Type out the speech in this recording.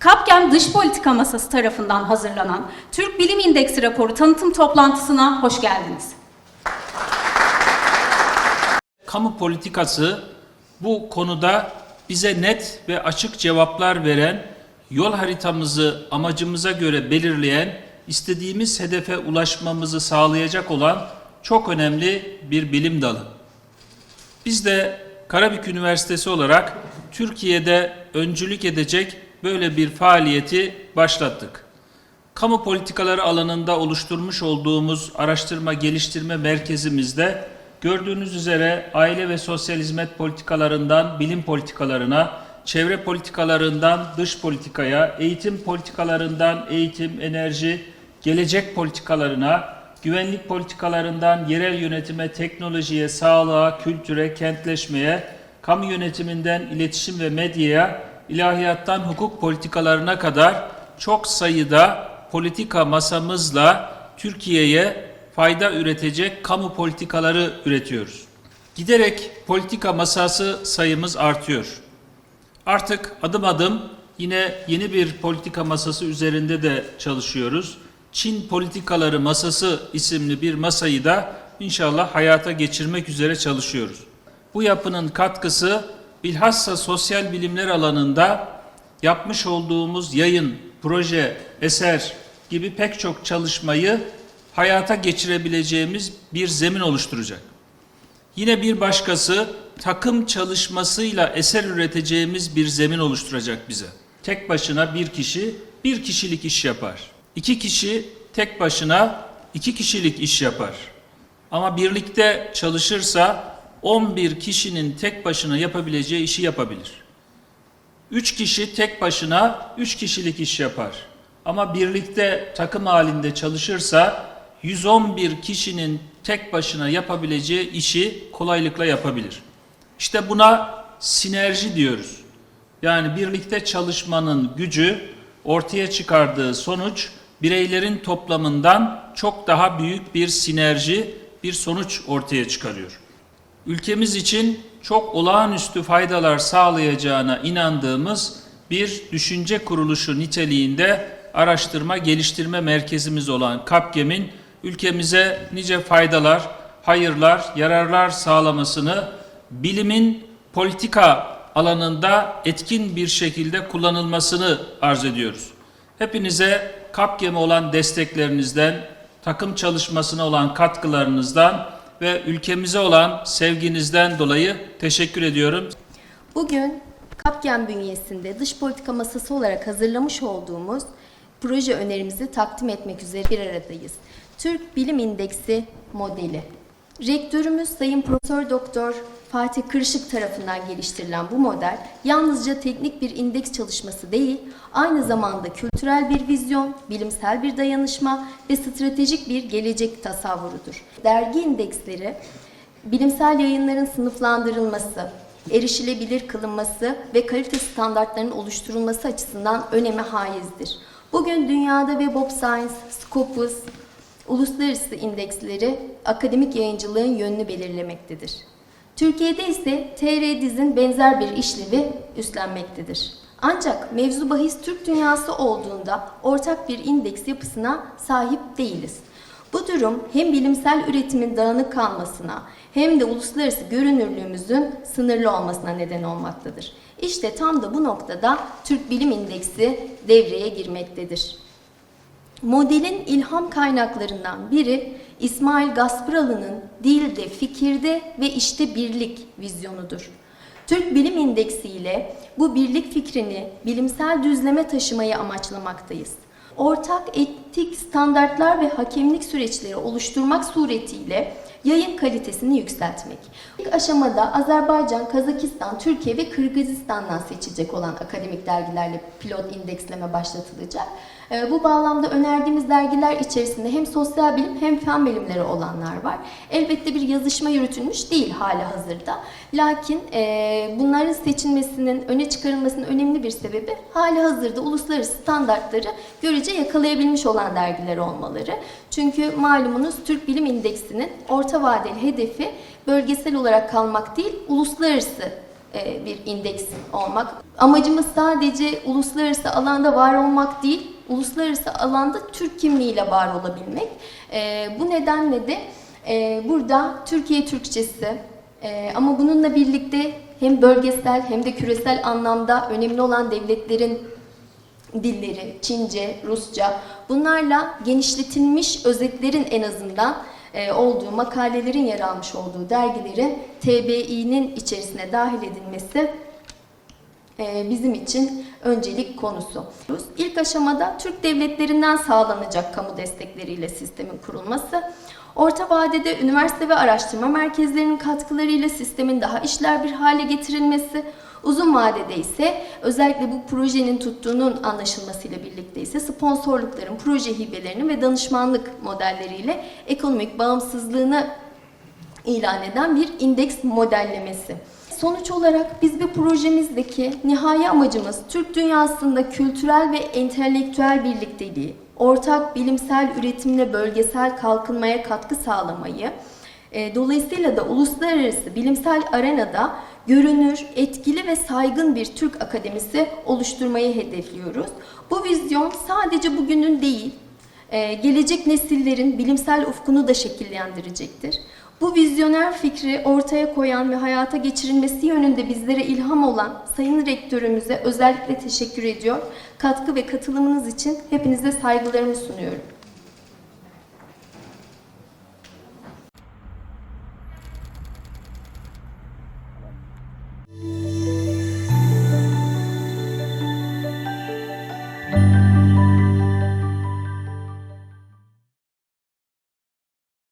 Kapgem Dış Politika Masası tarafından hazırlanan Türk Bilim İndeksi raporu tanıtım toplantısına hoş geldiniz. Kamu politikası bu konuda bize net ve açık cevaplar veren, yol haritamızı amacımıza göre belirleyen, istediğimiz hedefe ulaşmamızı sağlayacak olan çok önemli bir bilim dalı. Biz de Karabük Üniversitesi olarak Türkiye'de öncülük edecek böyle bir faaliyeti başlattık. Kamu politikaları alanında oluşturmuş olduğumuz araştırma geliştirme merkezimizde gördüğünüz üzere aile ve sosyal hizmet politikalarından bilim politikalarına, çevre politikalarından dış politikaya, eğitim politikalarından eğitim, enerji, gelecek politikalarına, güvenlik politikalarından yerel yönetime, teknolojiye, sağlığa, kültüre, kentleşmeye, kamu yönetiminden iletişim ve medyaya, ilahiyattan hukuk politikalarına kadar çok sayıda politika masamızla Türkiye'ye fayda üretecek kamu politikaları üretiyoruz. Giderek politika masası sayımız artıyor. Artık adım adım yine yeni bir politika masası üzerinde de çalışıyoruz. Çin Politikaları Masası isimli bir masayı da inşallah hayata geçirmek üzere çalışıyoruz. Bu yapının katkısı bilhassa sosyal bilimler alanında yapmış olduğumuz yayın, proje, eser gibi pek çok çalışmayı hayata geçirebileceğimiz bir zemin oluşturacak. Yine bir başkası takım çalışmasıyla eser üreteceğimiz bir zemin oluşturacak bize. Tek başına bir kişi bir kişilik iş yapar. İki kişi tek başına iki kişilik iş yapar. Ama birlikte çalışırsa 11 kişinin tek başına yapabileceği işi yapabilir. Üç kişi tek başına üç kişilik iş yapar. Ama birlikte takım halinde çalışırsa 111 kişinin tek başına yapabileceği işi kolaylıkla yapabilir. İşte buna sinerji diyoruz. Yani birlikte çalışmanın gücü ortaya çıkardığı sonuç bireylerin toplamından çok daha büyük bir sinerji, bir sonuç ortaya çıkarıyor. Ülkemiz için çok olağanüstü faydalar sağlayacağına inandığımız bir düşünce kuruluşu niteliğinde araştırma geliştirme merkezimiz olan KAPGEM'in ülkemize nice faydalar, hayırlar, yararlar sağlamasını bilimin politika alanında etkin bir şekilde kullanılmasını arz ediyoruz. Hepinize KAPGEM'e olan desteklerinizden, takım çalışmasına olan katkılarınızdan ve ülkemize olan sevginizden dolayı teşekkür ediyorum. Bugün Kapgen bünyesinde dış politika masası olarak hazırlamış olduğumuz proje önerimizi takdim etmek üzere bir aradayız. Türk Bilim İndeksi modeli. Rektörümüz Sayın Profesör Doktor Fatih Kırışık tarafından geliştirilen bu model yalnızca teknik bir indeks çalışması değil, aynı zamanda kültürel bir vizyon, bilimsel bir dayanışma ve stratejik bir gelecek tasavvurudur. Dergi indeksleri bilimsel yayınların sınıflandırılması, erişilebilir kılınması ve kalite standartlarının oluşturulması açısından öneme haizdir. Bugün dünyada Web of Science, Scopus, uluslararası indeksleri akademik yayıncılığın yönünü belirlemektedir. Türkiye'de ise TR Diz'in benzer bir işlevi üstlenmektedir. Ancak mevzu bahis Türk dünyası olduğunda ortak bir indeks yapısına sahip değiliz. Bu durum hem bilimsel üretimin dağınık kalmasına hem de uluslararası görünürlüğümüzün sınırlı olmasına neden olmaktadır. İşte tam da bu noktada Türk Bilim İndeksi devreye girmektedir. Modelin ilham kaynaklarından biri İsmail Gaspıralı'nın dilde, fikirde ve işte birlik vizyonudur. Türk Bilim İndeksi ile bu birlik fikrini bilimsel düzleme taşımayı amaçlamaktayız. Ortak etik standartlar ve hakemlik süreçleri oluşturmak suretiyle yayın kalitesini yükseltmek. İlk aşamada Azerbaycan, Kazakistan, Türkiye ve Kırgızistan'dan seçilecek olan akademik dergilerle pilot indeksleme başlatılacak. Ee, Bu bağlamda önerdiğimiz dergiler içerisinde hem sosyal bilim hem fen bilimleri olanlar var. Elbette bir yazışma yürütülmüş değil hala hazırda. Lakin e, bunların seçilmesinin, öne çıkarılmasının önemli bir sebebi hala hazırda uluslararası standartları görece yakalayabilmiş olan dergiler olmaları. Çünkü malumunuz Türk Bilim İndeksinin orta vadeli hedefi bölgesel olarak kalmak değil, uluslararası e, bir indeks olmak. Amacımız sadece uluslararası alanda var olmak değil, uluslararası alanda Türk kimliğiyle var olabilmek. E, bu nedenle de e, burada Türkiye Türkçesi ama bununla birlikte hem bölgesel hem de küresel anlamda önemli olan devletlerin dilleri, Çince, Rusça bunlarla genişletilmiş özetlerin en azından e, olduğu, makalelerin yer almış olduğu dergilerin TBİ'nin içerisine dahil edilmesi e, bizim için öncelik konusu. İlk aşamada Türk devletlerinden sağlanacak kamu destekleriyle sistemin kurulması, orta vadede üniversite ve araştırma merkezlerinin katkılarıyla sistemin daha işler bir hale getirilmesi, uzun vadede ise özellikle bu projenin tuttuğunun anlaşılmasıyla birlikte ise sponsorlukların, proje hibelerinin ve danışmanlık modelleriyle ekonomik bağımsızlığını ilan eden bir indeks modellemesi. Sonuç olarak biz bu projemizdeki nihai amacımız Türk dünyasında kültürel ve entelektüel birlikteliği, ortak bilimsel üretimle bölgesel kalkınmaya katkı sağlamayı, e, dolayısıyla da uluslararası bilimsel arenada görünür, etkili ve saygın bir Türk akademisi oluşturmayı hedefliyoruz. Bu vizyon sadece bugünün değil, e, gelecek nesillerin bilimsel ufkunu da şekillendirecektir. Bu vizyoner fikri ortaya koyan ve hayata geçirilmesi yönünde bizlere ilham olan Sayın Rektörümüze özellikle teşekkür ediyor. Katkı ve katılımınız için hepinize saygılarımı sunuyorum.